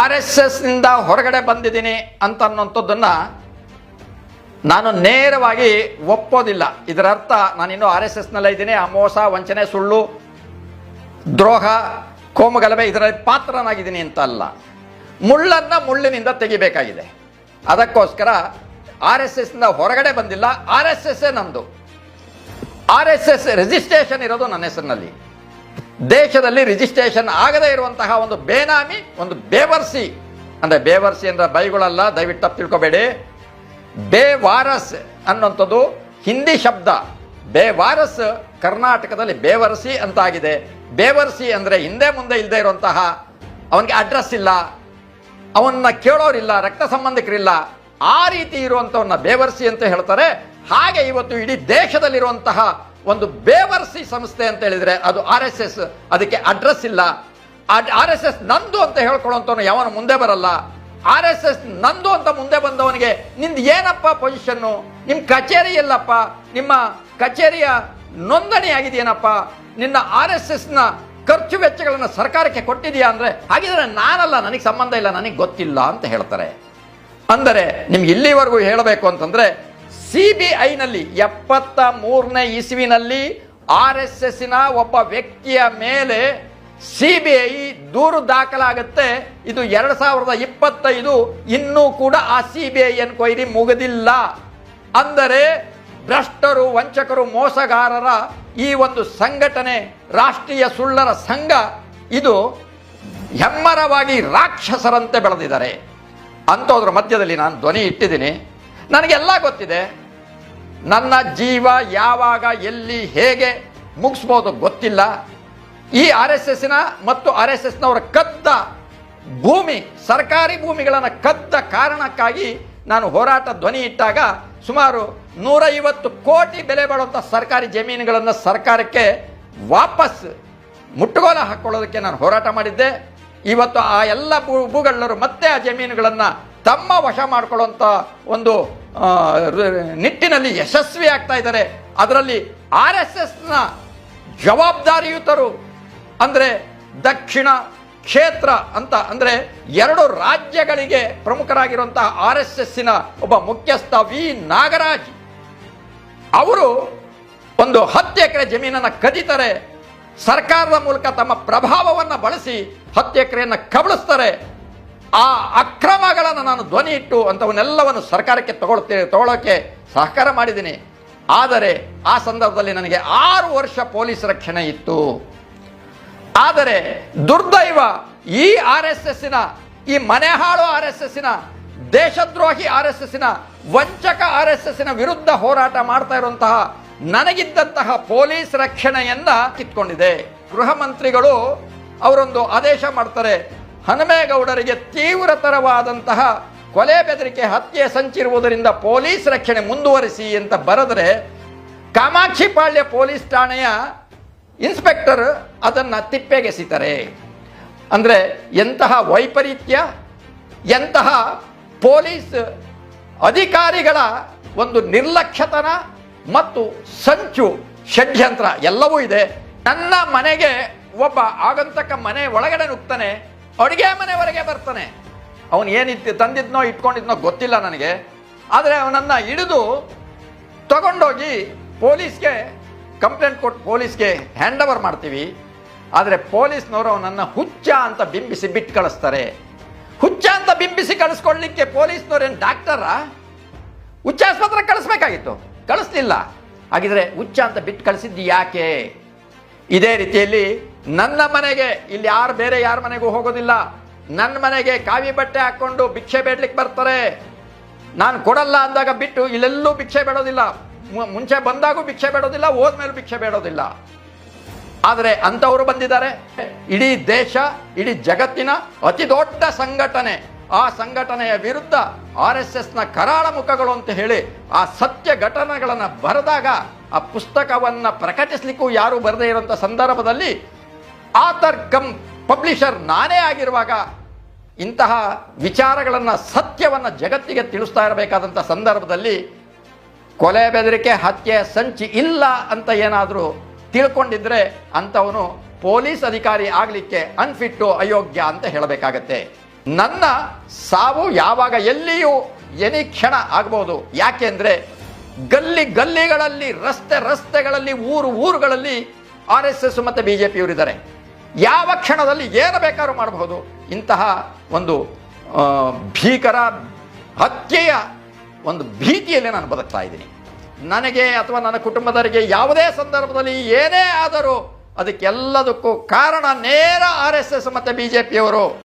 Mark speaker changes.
Speaker 1: R S ಎಸ್ನಿಂದ ಹೊರಗಡೆ ಬಂದಿದ್ದೀನಿ ಅಂತ ಅನ್ನೋಂಥದ್ದನ್ನು ನಾನು ನೇರವಾಗಿ ಒಪ್ಪೋದಿಲ್ಲ. ಇದರ ಅರ್ಥ ನಾನಿನ್ನೂ ಆರ್ ಎಸ್ ಎಸ್ನಲ್ಲೇ ಇದ್ದೀನಿ. ಅಮೋಸ ಮೋಸ, ವಂಚನೆ, ಸುಳ್ಳು, ದ್ರೋಹ, ಕೋಮಗಲಭೆ ಇದರಲ್ಲಿ ಪಾತ್ರನಾಗಿದ್ದೀನಿ ಅಂತ ಅಲ್ಲ ಮುಳ್ಳನ್ನು ಮುಳ್ಳಿನಿಂದ ತೆಗಿಬೇಕಾಗಿದೆ. ಅದಕ್ಕೋಸ್ಕರ ಆರ್ ಎಸ್ ಎಸ್ನಿಂದ ಹೊರಗಡೆ ಬಂದಿಲ್ಲ. ಆರ್ ಎಸ್ ಎಸ್ ನಮ್ಮದು ಆರ್ ಎಸ್ ಎಸ್ ರಿಜಿಸ್ಟ್ರೇಷನ್ ಇರೋದು ನನ್ನ ಹೆಸರಿನಲ್ಲಿ. ದೇಶದಲ್ಲಿ ರಿಜಿಸ್ಟ್ರೇಷನ್ ಆಗದೇ ಇರುವಂತಹ ಒಂದು ಬೇನಾಮಿ, ಒಂದು ಬೇವರ್ಸಿ. ಅಂದರೆ ಬೇವರ್ಸಿ ಅಂದ್ರೆ ಬೈಗಳಲ್ಲ, ದಯವಿಟ್ಟು ತಪ್ಪು ತಿಳ್ಕೊಬೇಡಿ. ಬೇವಾರಸ್ ಅನ್ನುವಂಥದ್ದು ಹಿಂದಿ ಶಬ್ದ. ಬೇವಾರಸ್ ಕರ್ನಾಟಕದಲ್ಲಿ ಬೇವರ್ಸಿ ಅಂತ ಆಗಿದೆ ಬೇವರ್ಸಿ ಅಂದರೆ ಹಿಂದೆ ಮುಂದೆ ಇಲ್ಲದೆ ಇರುವಂತಹ, ಅವನಿಗೆ ಅಡ್ರೆಸ್ ಇಲ್ಲ. ಅವನ್ನ ಕೇಳೋರಿಲ್ಲ, ರಕ್ತ ಸಂಬಂಧಿಕರಿಲ್ಲ. ಆ ರೀತಿ ಇರುವಂಥವನ್ನ ಬೇವರ್ಸಿ ಅಂತ ಹೇಳ್ತಾರೆ. ಹಾಗೆ ಇವತ್ತು ಇಡೀ ದೇಶದಲ್ಲಿರುವಂತಹ ಒಂದು ಬೇವರ್ಸಿ ಸಂಸ್ಥೆ ಅಂತ ಹೇಳಿದ್ರೆ ಅದು ಆರ್ ಎಸ್ ಅದಕ್ಕೆ ಅಡ್ರೆಸ್ ಇಲ್ಲ. ಆರ್ ಎಸ್ ಎಸ್ ನಂದು ಅಂತ ಹೇಳ್ಕೊಳ್ಳೋಂಥವ್ನು ಯಾವನು ಮುಂದೆ ಬರಲ್ಲ. ಆರ್ ಎಸ್ ಎಸ್ ನಂದು ಅಂತ ಮುಂದೆ ಬಂದವನಿಗೆ ನಿಂದು ಏನಪ್ಪ ಪೊಸಿಷನ್ನು ನಿಮ್ಮ ಕಚೇರಿ ಎಲ್ಲಪ್ಪ? ನಿಮ್ಮ ಕಚೇರಿಯ ನೋಂದಣಿ ಆಗಿದೆಯೇನಪ್ಪ? ನಿನ್ನ ಆರ್ ಎಸ್ ಎಸ್ನ ಖರ್ಚು ವೆಚ್ಚಗಳನ್ನು ಸರ್ಕಾರಕ್ಕೆ ಕೊಟ್ಟಿದೆಯಾ ಅಂದರೆ ಹಾಗಿದ್ರೆ ನಾನಲ್ಲ, ನನಗೆ ಸಂಬಂಧ ಇಲ್ಲ, ನನಗೆ ಗೊತ್ತಿಲ್ಲ ಅಂತ ಹೇಳ್ತಾರೆ. ಅಂದರೆ ನಿಮ್ಗೆ ಇಲ್ಲಿವರೆಗೂ ಹೇಳಬೇಕು ಅಂತಂದ್ರೆ ಸಿ ಬಿ ಐನಲ್ಲಿ ಎಪ್ಪತ್ತ ಮೂರನೇ ಇಸುವಿನಲ್ಲಿ ಆರ್ ಎಸ್ ಎಸ್ಸಿನ ಒಬ್ಬ ವ್ಯಕ್ತಿಯ ಮೇಲೆ ಸಿ ಬಿ ಐ ದೂರು ದಾಖಲಾಗುತ್ತೆ. ಇದು ಎರಡು ಸಾವಿರದ ಇಪ್ಪತ್ತೈದು, ಇನ್ನೂ ಕೂಡ ಆ ಸಿ ಬಿ ಐ ಎನ್ಕ್ವೈರಿ ಮುಗಿದಿಲ್ಲ. ಅಂದರೆ ಭ್ರಷ್ಟರು, ವಂಚಕರು, ಮೋಸಗಾರರ ಈ ಒಂದು ಸಂಘಟನೆ, ರಾಷ್ಟ್ರೀಯ ಸುಳ್ಳರ ಸಂಘ, ಇದು ಹೆಮ್ಮರವಾಗಿ ರಾಕ್ಷಸರಂತೆ ಬೆಳೆದಿದ್ದಾರೆ. ಅಂಥದ್ರ ಮಧ್ಯದಲ್ಲಿ ನಾನು ಧ್ವನಿ ಇಟ್ಟಿದ್ದೀನಿ. ನನಗೆಲ್ಲ ಗೊತ್ತಿದೆ. ನನ್ನ ಜೀವ ಯಾವಾಗ, ಎಲ್ಲಿ, ಹೇಗೆ ಮುಗಿಸ್ಬೋದು ಗೊತ್ತಿಲ್ಲ. ಈ ಆರ್ ಎಸ್ ಎಸ್ನ ಮತ್ತು ಆರ್ ಎಸ್ ಎಸ್ನವರ ಕದ್ದ ಭೂಮಿ, ಸರ್ಕಾರಿ ಭೂಮಿಗಳನ್ನು ಕದ್ದ ಕಾರಣಕ್ಕಾಗಿ ನಾನು ಹೋರಾಟ ಧ್ವನಿ ಇಟ್ಟಾಗ ಸುಮಾರು ನೂರೈವತ್ತು ಕೋಟಿ ಬೆಲೆ ಬಾಳುವಂಥ ಸರ್ಕಾರಿ ಜಮೀನುಗಳನ್ನು ಸರ್ಕಾರಕ್ಕೆ ವಾಪಸ್ ಮುಟ್ಟುಗೋಲ ಹಾಕ್ಕೊಳ್ಳೋದಕ್ಕೆ ನಾನು ಹೋರಾಟ ಮಾಡಿದ್ದೆ. ಇವತ್ತು ಆ ಎಲ್ಲ ಭೂ, ಭೂಗಳ್ಳರು ಮತ್ತೆ ಆ ಜಮೀನುಗಳನ್ನು ತಮ್ಮ ವಶ ಮಾಡಿಕೊಳ್ಳುವಂಥ ಒಂದು ನಿಟ್ಟಿನಲ್ಲಿ ಯಶಸ್ವಿ ಆಗ್ತಾ ಇದ್ದಾರೆ. ಅದರಲ್ಲಿ ಆರ್ ಎಸ್ ಎಸ್ನ ಜವಾಬ್ದಾರಿಯುತರು ಅಂದರೆ ದಕ್ಷಿಣ ಕ್ಷೇತ್ರ ಅಂತ ಅಂದರೆ ಎರಡು ರಾಜ್ಯಗಳಿಗೆ ಪ್ರಮುಖರಾಗಿರುವಂತಹ ಆರ್ ಎಸ್ ಎಸ್ಸಿನ ಒಬ್ಬ ಮುಖ್ಯಸ್ಥ ವಿ. ನಾಗರಾಜ್. ಅವರು ಒಂದು ಹತ್ತು ಎಕರೆ ಜಮೀನನ್ನು ಕದೀತಾರೆ. ಸರ್ಕಾರದ ಮೂಲಕ ತಮ್ಮ ಪ್ರಭಾವವನ್ನು ಬಳಸಿ ಹತ್ತು ಎಕರೆಯನ್ನು ಕಬಳಿಸ್ತಾರೆ. ಆ ಅಕ್ರಮಗಳನ್ನು ನಾನು ಧ್ವನಿ ಇಟ್ಟು ಅಂಥವನ್ನೆಲ್ಲವನ್ನು ಸರ್ಕಾರಕ್ಕೆ ತಗೊಳ್ತೇನೆ ತಗೊಳ್ಳೋಕ್ಕೆ ಸಹಕಾರ ಮಾಡಿದ್ದೀನಿ. ಆದರೆ ಆ ಸಂದರ್ಭದಲ್ಲಿ ನನಗೆ ಆರು ವರ್ಷ ಪೊಲೀಸ್ ರಕ್ಷಣೆ ಇತ್ತು. ಆದರೆ ದುರ್ದೈವ ಈ ಆರ್ ಎಸ್ ಎಸ್ಸಿನ, ಈ ಮನೆಹಾಳು ಆರ್ ಎಸ್ ಎಸ್ಸಿನ, ದೇಶದ್ರೋಹಿ ಆರ್ ಎಸ್ ಎಸ್ಸಿನ, ವಂಚಕ ಆರ್ ಎಸ್ ಎಸ್ಸಿನ ವಿರುದ್ಧ ಹೋರಾಟ ಮಾಡ್ತಾ ಇರುವಂತಹ ನನಗಿದ್ದಂತಹ ಪೊಲೀಸ್ ರಕ್ಷಣೆಯನ್ನ ಕಿತ್ಕೊಂಡಿದೆ. ಗೃಹ ಮಂತ್ರಿಗಳು ಅವರೊಂದು ಆದೇಶ ಮಾಡ್ತಾರೆ. ಹನುಮೇಗೌಡರಿಗೆ ತೀವ್ರತರವಾದಂತಹ ಕೊಲೆ ಬೆದರಿಕೆ ಹತ್ಯೆ ಸಂಚಿರುವುದರಿಂದ ಪೊಲೀಸ್ ರಕ್ಷಣೆ ಮುಂದುವರಿಸಿ ಅಂತ ಬರೆದರೆ ಕಾಮಾಕ್ಷಿಪಾಳ್ಯ ಪೊಲೀಸ್ ಠಾಣೆಯ ಇನ್ಸ್ಪೆಕ್ಟರ್ ಅದನ್ನು ತಿಪ್ಪೆಗೆಸಿತಾರೆ ಅಂದರೆ ಎಂತಹ ವೈಪರೀತ್ಯ, ಎಂತಹ ಪೊಲೀಸ್ ಅಧಿಕಾರಿಗಳ ಒಂದು ನಿರ್ಲಕ್ಷ್ಯತನ ಮತ್ತು ಸಂಚು, ಷಡ್ಯಂತ್ರ ಎಲ್ಲವೂ ಇದೆ. ನನ್ನ ಮನೆಗೆ ಒಬ್ಬ ಆಗಂತಕ ಮನೆ ಒಳಗಡೆ ನುಗ್ತಾನೆ. ಅಡುಗೆ ಮನೆವರೆಗೆ ಬರ್ತಾನೆ. ಅವನು ಏನಿತ್ತು, ತಂದಿದ್ನೋ ಇಟ್ಕೊಂಡಿದ್ನೋ ಗೊತ್ತಿಲ್ಲ ನನಗೆ. ಆದರೆ ಅವನನ್ನು ಹಿಡಿದು ತಗೊಂಡೋಗಿ ಪೊಲೀಸ್ಗೆ, ಕಂಪ್ಲೇಂಟ್ ಕೊಟ್ಟು ಪೊಲೀಸ್ಗೆ ಹ್ಯಾಂಡ್ ಓವರ್ ಮಾಡ್ತೀವಿ. ಆದರೆ ಪೊಲೀಸ್ನವರು ಅವನನ್ನು ಹುಚ್ಚ ಅಂತ ಬಿಂಬಿಸಿ ಬಿಟ್ಟು ಕಳಿಸ್ತಾರೆ. ಹುಚ್ಚ ಅಂತ ಬಿಂಬಿಸಿ ಕಳಿಸ್ಕೊಳ್ಲಿಕ್ಕೆ ಪೊಲೀಸ್ನವ್ರು ಏನು ಡಾಕ್ಟರಾ ಹುಚ್ಚ ಆಸ್ಪತ್ರೆ ಕಳಿಸ್ಬೇಕಾಗಿತ್ತು. ಕಳಿಸ್ಲಿಲ್ಲ. ಹಾಗಿದ್ರೆ ಹುಚ್ಚ ಅಂತ ಬಿಟ್ಟು ಕಳಿಸಿದ್ದು ಯಾಕೆ? ಇದೇ ರೀತಿಯಲ್ಲಿ ನನ್ನ ಮನೆಗೆ, ಇಲ್ಲಿ ಯಾರು ಬೇರೆ ಯಾರ ಮನೆಗೂ ಹೋಗೋದಿಲ್ಲ. ನನ್ನ ಮನೆಗೆ ಕಾವಿ ಬಟ್ಟೆ ಹಾಕ್ಕೊಂಡು ಭಿಕ್ಷೆ ಬೇಡ್ಲಿಕ್ಕೆ ಬರ್ತಾರೆ. ನಾನು ಕೊಡಲ್ಲ ಅಂದಾಗ ಬಿಟ್ಟು ಇಲ್ಲೆಲ್ಲೂ ಭಿಕ್ಷೆ ಬೇಡೋದಿಲ್ಲ. ಮುಂಚೆ ಬಂದಾಗೂ ಭಿಕ್ಷೆ ಬೇಡೋದಿಲ್ಲ, ಹೋದ್ಮೇಲೆ ಭಿಕ್ಷೆ ಬೇಡೋದಿಲ್ಲ. ಆದರೆ ಅಂಥವರು ಬಂದಿದ್ದಾರೆ. ಇಡೀ ದೇಶ, ಇಡೀ ಜಗತ್ತಿನ ಅತಿ ದೊಡ್ಡ ಸಂಘಟನೆ. ಆ ಸಂಘಟನೆಯ ವಿರುದ್ಧ ಆರ್ ಎಸ್ ಎಸ್ನ ಕರಾಳ ಮುಖಗಳು ಅಂತ ಹೇಳಿ ಆ ಸತ್ಯ ಘಟನೆಗಳನ್ನು ಬರೆದಾಗ ಆ ಪುಸ್ತಕವನ್ನು ಪ್ರಕಟಿಸಲಿಕ್ಕೂ ಯಾರು ಬರದೇ ಇರೋಂಥ ಸಂದರ್ಭದಲ್ಲಿ ಆಥರ್ ಕಮ್ ಪಬ್ಲಿಷರ್ ನಾನೇ ಆಗಿರುವಾಗ ಇಂತಹ ವಿಚಾರಗಳನ್ನು ಸತ್ಯವನ್ನು ಜಗತ್ತಿಗೆ ತಿಳಿಸ್ತಾ ಇರಬೇಕಾದಂಥ ಸಂದರ್ಭದಲ್ಲಿ ಕೊಲೆ ಬೆದರಿಕೆ, ಹತ್ಯೆ, ಸಂಚಿ ಇಲ್ಲ ಅಂತ ಏನಾದರೂ ತಿಳ್ಕೊಂಡಿದ್ರೆ ಅಂಥವನು ಪೊಲೀಸ್ ಅಧಿಕಾರಿ ಆಗಲಿಕ್ಕೆ ಅನ್ಫಿಟ್ಟು, ಅಯೋಗ್ಯ ಅಂತ ಹೇಳಬೇಕಾಗತ್ತೆ. ನನ್ನ ಸಾವು ಯಾವಾಗ ಎಲ್ಲಿಯೂ ಎನಿ ಕ್ಷಣ ಆಗ್ಬೋದು. ಯಾಕೆಂದರೆ ಗಲ್ಲಿ ಗಲ್ಲಿಗಳಲ್ಲಿ, ರಸ್ತೆ ರಸ್ತೆಗಳಲ್ಲಿ, ಊರು ಊರುಗಳಲ್ಲಿ ಆರ್ ಎಸ್ ಎಸ್ ಮತ್ತು ಬಿ ಜೆ ಪಿಯವರಿದ್ದಾರೆ. ಯಾವ ಕ್ಷಣದಲ್ಲಿ ಏನು ಬೇಕಾದ್ರೂ ಮಾಡಬಹುದು. ಇಂತಹ ಒಂದು ಭೀಕರ ಹತ್ಯೆಯ ಒಂದು ಭೀತಿಯಲ್ಲಿ ನಾನು ಬದುಕ್ತಾ ಇದ್ದೀನಿ. ನನಗೆ ಅಥವಾ ನನ್ನ ಕುಟುಂಬದವರಿಗೆ ಯಾವುದೇ ಸಂದರ್ಭದಲ್ಲಿ ಏನೇ ಆದರೂ ಅದಕ್ಕೆಲ್ಲದಕ್ಕೂ ಕಾರಣ ನೇರ ಆರ್ ಎಸ್ ಎಸ್ ಮತ್ತು ಬಿ ಜೆ ಪಿಯವರು.